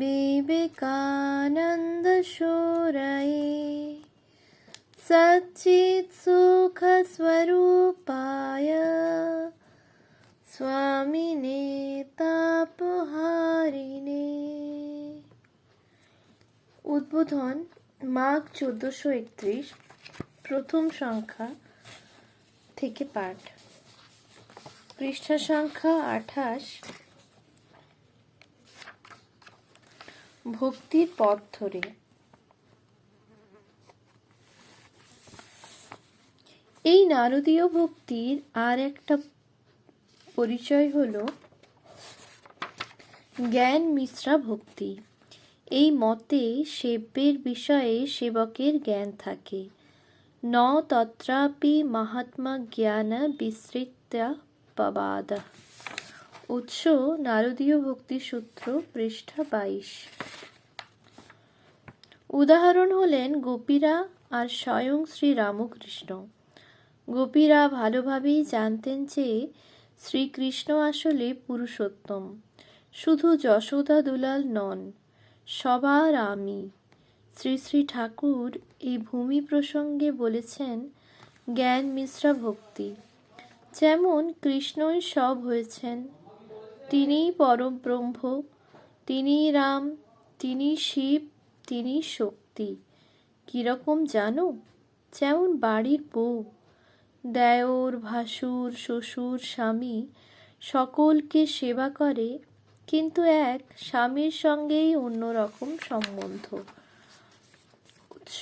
विवेकानन्दशूरये सच्चित्सुखस्वरूपाय स्वामिने তাপহারিণে উদ্বোধন মাঘ চোদ্দশো একত্রিশ প্রথম সংখ্যা থেকে পাঠ পৃষ্ঠা সংখ্যা আঠাশ ভক্তির পথ ধরে। এই নারদীয় ভক্তির আর একটা পরিচয় হল জ্ঞান মিশ্রা ভক্তি। এই মতে সেব্যের বিষয়ে সেবকের জ্ঞান থাকে। ন তত্রাপি মহাত্মা জ্ঞান বিস্তৃত্যা পবাদ। উৎস নারদীয় ভক্তি সূত্র পৃষ্ঠা বাইশ। উদাহরণ হলেন গোপীরা আর স্বয়ং শ্রী রামকৃষ্ণ। গোপীরা ভালোভাবেই জানতেন যে শ্রীকৃষ্ণ আসলে পুরুষোত্তম, শুধু যশোদা দুলাল নন, সবার আমি। শ্রী শ্রী ঠাকুর এই ভূমি প্রসঙ্গে বলেছেন, জ্ঞান মিশ্রা ভক্তি। যেমন কৃষ্ণই সব হয়েছেন তিনিই পরম ব্রহ্ম, তিনিই রাম তিনি শিব তিনি শক্তি। কীরকম জানো? যেমন বাড়ির বউ, দেওর, ভাসুর, শ্বশুর, স্বামী সকলকে সেবা করে, কিন্তু এক স্বামীর সঙ্গেই অন্যরকম সম্বন্ধ। উৎস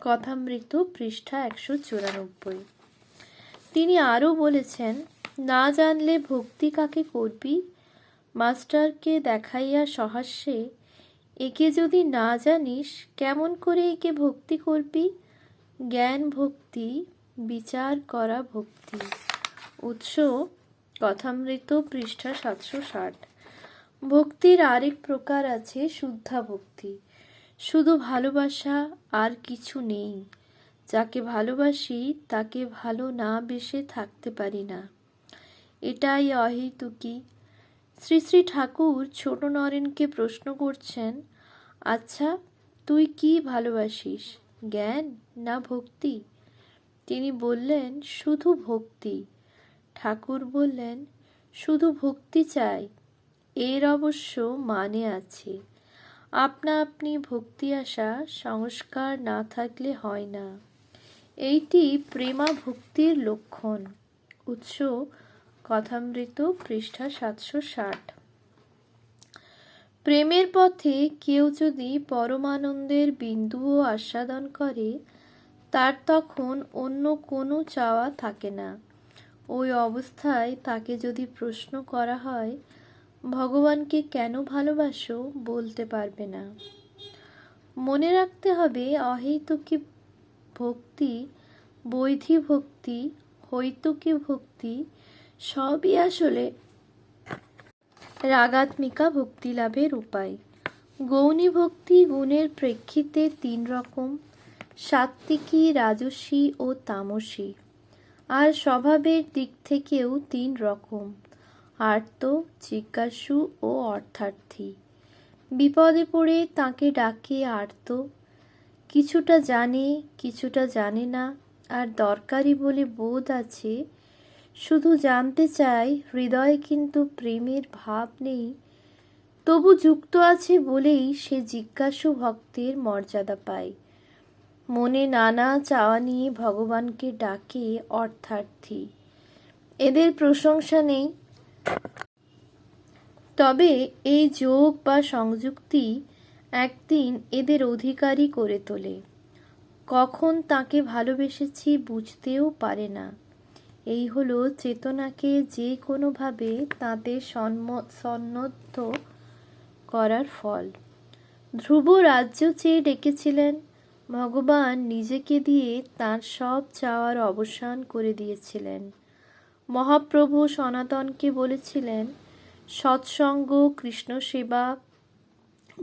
কথামৃত পৃষ্ঠা একশো চুরানব্বই। তিনি আরও বলেছেন না জানলে ভক্তি কাকে করবি? মাস্টারকে দেখাইয়া সহাস্যে, একে যদি না জানিস, কেমন করে একে ভক্তি করবি? জ্ঞান ভক্তি, বিচার করা ভক্তি। উৎস, কথামৃত পৃষ্ঠা সাতশো ষাট। ভক্তির আরেক প্রকার আছে শুদ্ধা ভক্তি। শুধু ভালোবাসা আর কিছু নেই। যাকে ভালোবাসি, তাকে ভালো না বেসে থাকতে পারি না। এটাই অহেতুকি। শ্রী শ্রী ঠাকুর ছোট নরেনকে প্রশ্ন করছেন আচ্ছা তুই কি ভালোবাসিস, জ্ঞান না ভক্তি? তিনি বললেন, শুধু ভক্তি। ঠাকুর বললেন, শুধু ভক্তি চাই, এর অবশ্য মানে আছে। আপনা আপনি ভক্তি আসা সংস্কার না থাকলে হয় না। এইটি প্রেমা ভক্তির লক্ষণ। উৎস কথামৃত পৃষ্ঠা সাতশো ষাট। প্রেমের পথে কেউ যদি পরমানন্দের বিন্দুও আস্বাদন করে, তার তখন অন্য কোনো চাওয়া থাকে না। ওই অবস্থায় তাকে যদি প্রশ্ন করা হয়, ভগবানকে কেন ভালোবাসো? বলতে পারবে না। মনে রাখতে হবে, অহেতুকি ভক্তি, বৈধি ভক্তি হৈতুকী ভক্তি সবই আসলে রাগাত্মিকা ভক্তি লাভের উপায়। গৌণী ভক্তি গুণের প্রেক্ষিতে তিন রকম, সাত্ত্বিকী রাজসী ও তামসী। আর স্বভাবের দিক থেকেও তিন রকম, আর্ত, জিজ্ঞাসু ও অর্থার্থী। বিপদে পড়ে তাকে ডাকে আর্ত, কিছুটা জানে কিছুটা জানে না, আর দরকারি বলে বোধ আছে শুধু জানতে চাই, হৃদয়ে কিন্তু প্রেমের ভাব নেই। তবু যুক্ত আছে বলেই সে জিজ্ঞাসু ভক্তের মর্যাদা পায়। মনে নানা চাওয়া নিয়ে ভগবানকে ডাকে অর্থার্থী। এদের প্রশংসা নেই। তবে এই যোগ বা সংযুক্তি একদিন এদের অধিকারী করে তোলে। কখন তাকে ভালোবেসেছি বুঝতেও পারে না। এই হলো চেতনাকে যে কোনোভাবে তাতে সন্নদ্ধ করার ফল। ধ্রুব রাজ্য চেয়ে ডেকেছিলেন। ভগবান নিজেকে দিয়ে তার সব চাওয়ার অবসান করে দিয়েছিলেন। মহাপ্রভু সনাতনকে বলেছিলেন, সৎসঙ্গ, কৃষ্ণ সেবা,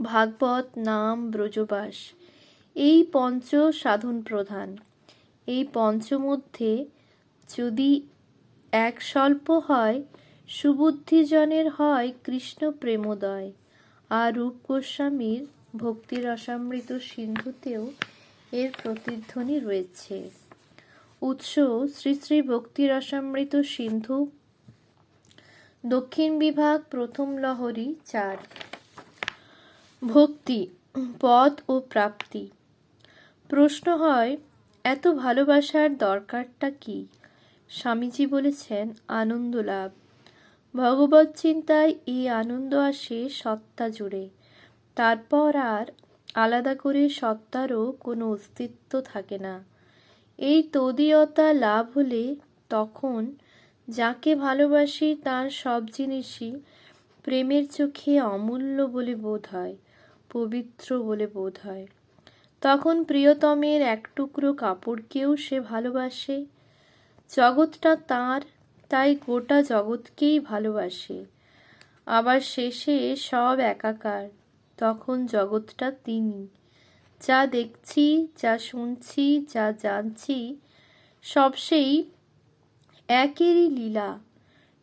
ভাগবত নাম ব্রজবাস। এই পঞ্চ সাধন প্রধান। এই পঞ্চমধ্যে যদি এক স্বল্প হয়, সুবুদ্ধিজনের হয় কৃষ্ণ প্রেমোদয়। আর রূপ গোস্বামীর ভক্তি রসামৃত সিন্ধুতেও এর প্রতিধ্বনি রয়েছে। উৎস শ্রী শ্রী ভক্তি রসামৃত সিন্ধু। দক্ষিণ বিভাগ প্রথম লহরী চার। ভক্তি পদ ও প্রাপ্তি। প্রশ্ন হয়, এত ভালোবাসার দরকারটা কি? স্বামীজি বলেছেন, আনন্দ লাভ। ভগবত চিন্তায় এই আনন্দ আসে সত্তা জুড়ে। তারপর আর আলাদা করে সত্তারও কোনো অস্তিত্ব থাকে না। এই তদীয়তা লাভ হলে তখন যাকে ভালোবাসি তার সব জিনিসই প্রেমের চোখে অমূল্য বলে বোধ হয়, পবিত্র বলে বোধ হয়। তখন প্রিয়তমের এক টুকরো কাপড়কেও সে ভালোবাসে জগৎটা তার, তাই গোটা জগৎকেই ভালোবাসে। আবার শেষে সব একাকার, তখন জগৎটা তিনি। যা দেখছি, যা শুনছি, যা জানছি, সব সেই একেরই লীলা।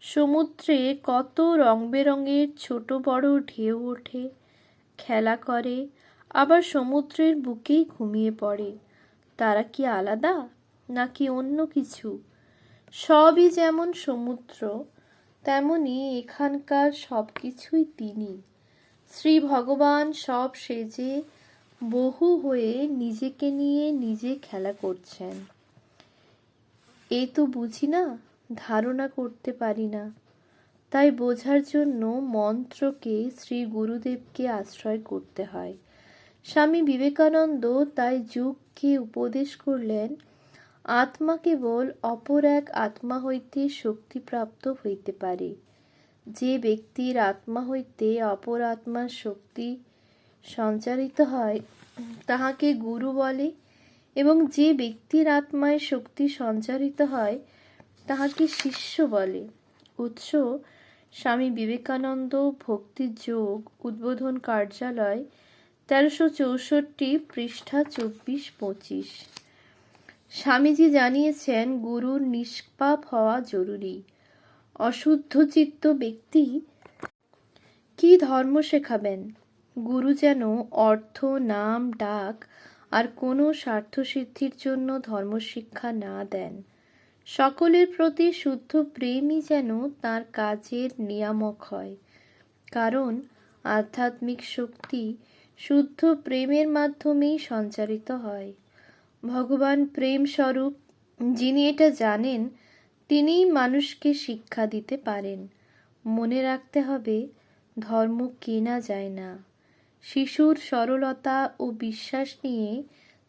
সমুদ্রে কত রং বেরঙের ছোট বড় ঢেউ ওঠে, খেলা করে, আবার সমুদ্রের বুকেই ঘুমিয়ে পড়ে। তারা কি আলাদা, নাকি অন্য কিছু? সবই যেমন সমুদ্র, তেমনি এখানকার সব কিছুই তিনি। শ্রী ভগবান সব সেজে বহু হয়ে নিজেকে নিয়ে নিজে খেলা করছেন। এ তো বুঝি না, ধারণা করতে পারি না। তাই বোঝার জন্য মন্ত্রকে শ্রী গুরুদেবকে আশ্রয় করতে হয়। স্বামী বিবেকানন্দ তাই যুগকে উপদেশ করলেন আত্মা কেবল অপর এক আত্মা হইতে শক্তিপ্রাপ্ত হইতে পারে। যে ব্যক্তির আত্মা হইতে অপর আত্মার শক্তি সঞ্চারিত হয়, তাহাকে গুরু বলে এবং যে ব্যক্তির আত্মায় শক্তি সঞ্চারিত হয়, তাহাকে শিষ্য বলে। উৎস, স্বামী বিবেকানন্দ ভক্তি যোগ উদ্বোধন কার্যালয় তেরোশো চৌষট্টি পৃষ্ঠা চব্বিশ পঁচিশ। স্বামীজি জানিয়েছেন, গুরুর নিষ্পাপ হওয়া জরুরি। অশুদ্ধ চিত্ত ব্যক্তি কি ধর্ম শেখাবেন? গুরু যেন অর্থ, নাম, ডাক আর কোনো স্বার্থসিদ্ধির জন্য ধর্মশিক্ষা না দেন। সকলের প্রতি শুদ্ধ প্রেমই যেন তার কাজের নিয়ামক হয়। কারণ আধ্যাত্মিক শক্তি শুদ্ধ প্রেমের মাধ্যমেই সঞ্চারিত হয়। ভগবান প্রেম স্বরূপ যিনি এটা জানেন, তিনিই মানুষকে শিক্ষা দিতে পারেন। মনে রাখতে হবে, ধর্ম কেনা যায় না। শিশুর সরলতা ও বিশ্বাস নিয়ে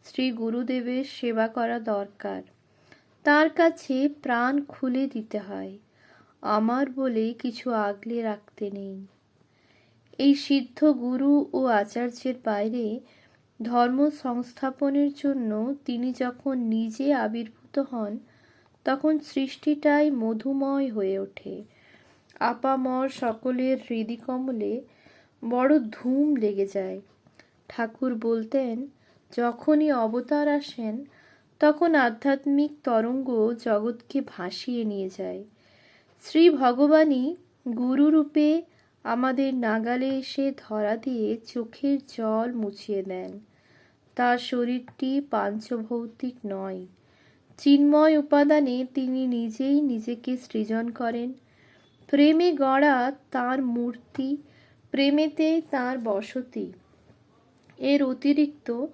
শ্রী গুরুদেবের সেবা করা দরকার। তার কাছে প্রাণ খুলে দিতে হয়। আমার বলে কিছু আগলে রাখতে নেই। এই সিদ্ধ গুরু ও আচার্যের বাইরে ধর্ম সংস্থাপনের জন্য তিনি যখন নিজে আবির্ভূত হন, তখন সৃষ্টিটাই মধুময় হয়ে ওঠে। আপামর সকলের হৃদিকমলে বড় ধুম লেগে যায়। ঠাকুর বলতেন, যখনই অবতার আসেন, তখন আধ্যাত্মিক তরঙ্গ জগৎকে ভাসিয়ে নিয়ে যায়। শ্রী ভগবানই গুরুরূপে আমাদের নাগালে এসে ধরা দিয়ে চোখের জল মুছিয়ে দেন তার শরীরটি পাঞ্চভৌতিক নয়। চিন্ময় উপাদানে তিনি নিজেই নিজেকে সৃজন করেন। প্রেমে গড়া তার মূর্তি প্রেমেতেই তার বসতি। এর অতিরিক্ত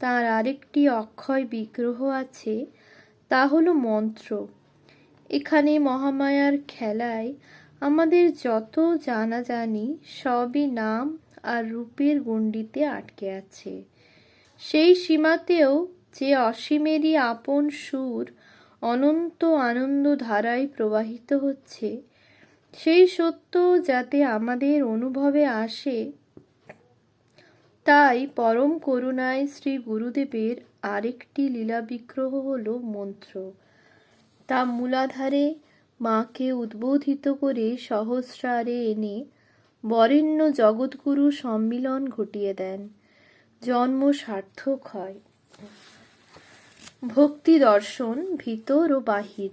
তার আরেকটি অক্ষয় বিগ্রহ আছে, তা হলো মন্ত্র। এখানে মহামায়ার খেলায় আমাদের যত জানাজানি সবই নাম আর রূপের গণ্ডিতে আটকে আছে। সেই সীমাতেও যে অসীমেরই আপন সুর অনন্ত আনন্দ ধারায় প্রবাহিত হচ্ছে, সেই সত্য যাতে আমাদের অনুভবে আসে, তাই পরম করুণায় শ্রী গুরুদেবের আরেকটি লীলা বিগ্রহ হল মন্ত্র। তা মূলাধারে মাকে উদ্বোধিত করে সহস্রারে এনে বরেণ্য জগৎগুরু সম্মিলন ঘটিয়ে দেন। জন্ম সার্থক হয়। ভক্তি দর্শন ভিতর ও বাহির।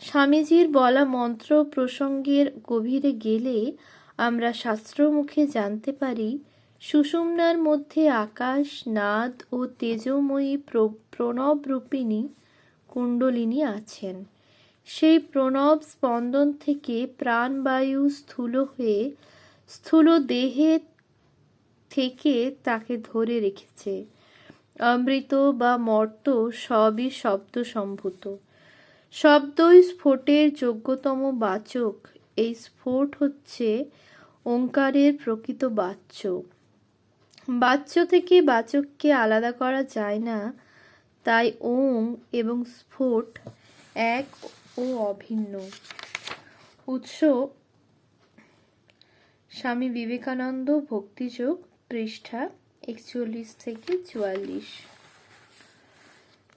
স্বামীজির বলা মন্ত্র প্রসঙ্গের গভীরে গেলে আমরা শাস্ত্রমুখে জানতে পারি, সুষুম্নার মধ্যে আকাশ, নাদ ও তেজময়ী প্র- প্রণবরূপিণী কুণ্ডলিনী আছেন। সেই প্রণব স্পন্দন থেকে প্রাণবায়ু স্থূল হয়ে স্থূল দেহে থেকে তাকে ধরে রেখেছে। অমৃত বা মর্ত সবই শব্দ সম্ভূত। শব্দই স্ফোটের যোগ্যতম বাচক। এই স্ফোট হচ্ছে ওঙ্কারের প্রকৃত বাচ্য। বাচ্য থেকে বাচককে আলাদা করা যায় না। তাই ওং এবং স্ফোট এক ও অভিন্ন। উৎস, স্বামী বিবেকানন্দ ভক্তিযোগ, পৃষ্ঠা একচল্লিশ থেকে চুয়াল্লিশ।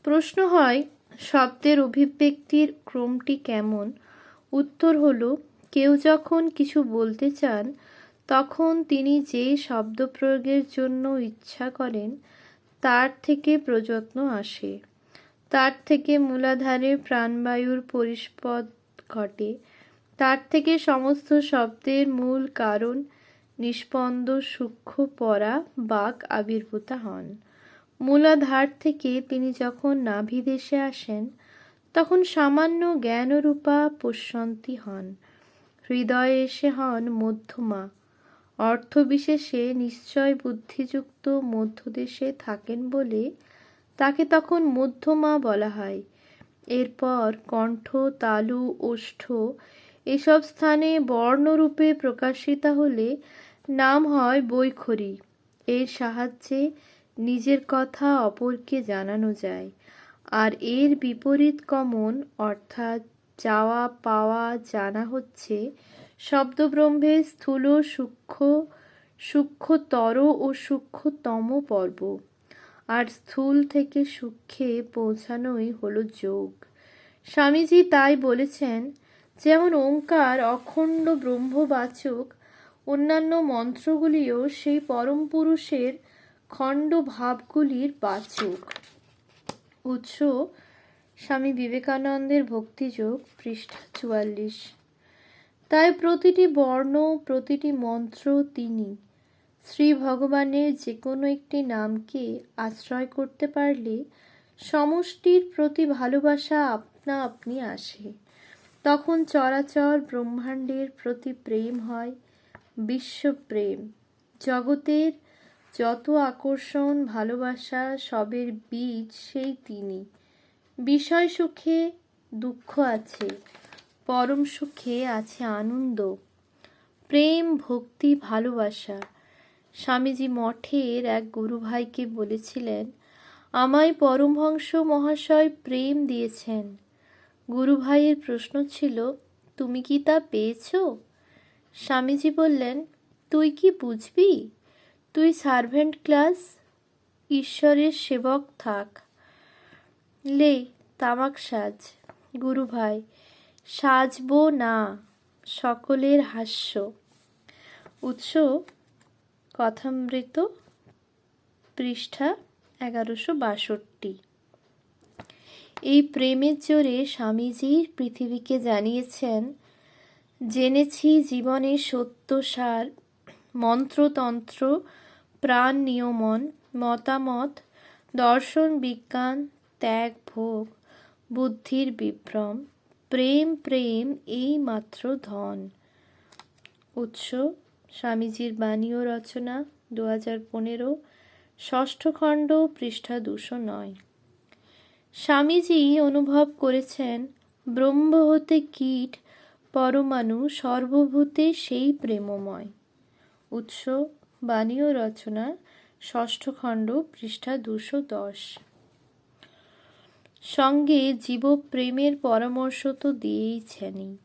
প্রশ্ন হয়, শব্দের অভিব্যক্তির ক্রমটি কেমন? উত্তর হল, কেউ যখন কিছু বলতে চান, তখন তিনি যে শব্দ প্রয়োগের জন্য ইচ্ছা করেন, তার থেকে প্রযত্ন আসে। তার থেকে মূলাধারে প্রাণবায়ুর পরিস্পদ ঘটে। তার থেকে সমস্ত শব্দের মূল কারণ নিষ্পন্দ সূক্ষ্ম পরা বাক আবির্ভূতা হন। মূলাধার থেকে তিনি যখন নাভিদেশে আসেন, তখন সামান্য জ্ঞানরূপা পশ্যন্তী হন। হৃদয়ে এসে হন মধ্যমা। অর্থবিশেষে নিশ্চয় বুদ্ধিযুক্ত মধ্যদেশে থাকেন বলে তাকে তখন মধ্যমা বলা হয়। এরপর কণ্ঠ, তালু, ওষ্ঠ এসব স্থানে বর্ণরূপে প্রকাশিতা হলে নাম হয় বৈখরি। এর সাহায্যে নিজের কথা অপরকে জানানো যায়। আর এর বিপরীত কমন, অর্থাৎ চাওয়া পাওয়া, জানা হচ্ছে শব্দব্রহ্মে স্থূল, সূক্ষ্ম, সূক্ষ্মতর ও সূক্ষ্মতম পর্ব। আর স্থূল থেকে সূক্ষ্মে পৌঁছানোই হলো যোগ। স্বামীজি তাই বলেছেন, যেমন ওঙ্কার অখণ্ড ব্রহ্মবাচক, অন্যান্য মন্ত্রগুলিও সেই পরম পুরুষের খণ্ড ভাবগুলির বাচক। উৎস, স্বামী বিবেকানন্দের ভক্তিযোগ, পৃষ্ঠা চুয়াল্লিশ। তাই প্রতিটি বর্ণ, প্রতিটি মন্ত্র তিনি। শ্রী ভগবানের যে কোনো একটি নামকে আশ্রয় করতে পারলে সমষ্টির প্রতি ভালোবাসা আপনা আপনি আসে। তখন চরাচর ব্রহ্মাণ্ডের প্রতি প্রেম হয়, বিশ্বপ্রেম। জগতের যত আকর্ষণ, ভালোবাসা, সবের বীজ, সেই তিনি। বিষয় সুখে দুঃখ আছে, পরম সুখে আছে আনন্দ। প্রেম, ভক্তি, ভালোবাসা। স্বামীজি মঠের এক গুরুভাইকে বলেছিলেন, আমায় পরমহংস মহাশয় প্রেম দিয়েছেন। গুরুভাইয়ের প্রশ্ন ছিল, তুমি কি তা পেয়েছ? স্বামীজি বললেন, তুই কি বুঝবি? তুই সার্ভেন্ট ক্লাস, ঈশ্বরের সেবক থাক। লে, তামাক সাজ। গুরু ভাই সাজবো না, সকলের হাস্য। উৎস কথামৃত পৃষ্ঠা এগারোশো বাষট্টি। এই প্রেমের জোরে স্বামীজি পৃথিবীকে জানিয়েছেন, জেনেছি জীবনের সত্য সার, মন্ত্রতন্ত্র, প্রাণ নিয়মন, মতামত, দর্শন বিজ্ঞান, ত্যাগ ভোগ, বুদ্ধির বিভ্রম, প্রেম প্রেম এই মাত্র ধন। উৎস স্বামীজির বাণী ও রচনা দু হাজার পনেরো, ষষ্ঠ খণ্ড, পৃষ্ঠা দুশো নয়। স্বামীজি অনুভব করেছেন, ব্রহ্ম হতে কীট, পরমাণু সর্বভূতে সেই প্রেমময়। উৎস, বাণী ও রচনা, ষষ্ঠ খণ্ড, পৃষ্ঠা দুশো দশ। সঙ্গে জীবপ্রেমের পরামর্শ তো দিয়েইছেনই।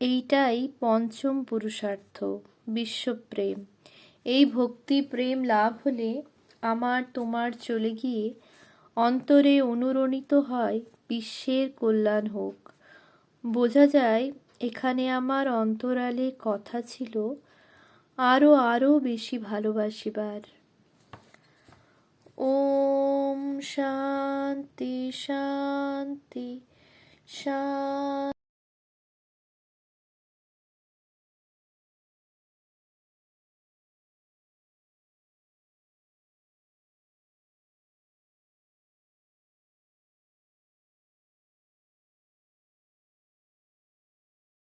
এইটাই পঞ্চম পুরুষার্থ। বিশ্বপ্রেম। এই ভক্তি প্রেম লাভ হলে আমার তোমার চলে গিয়ে অন্তরে অনুরণিত হয় বিশ্বের কল্যাণ হোক। বোঝা যায়, এখানে আমার অন্তরালে কথা ছিল আরও আরও বেশি ভালোবাসিবার। ওম শান্তি শান্তি শান্তি।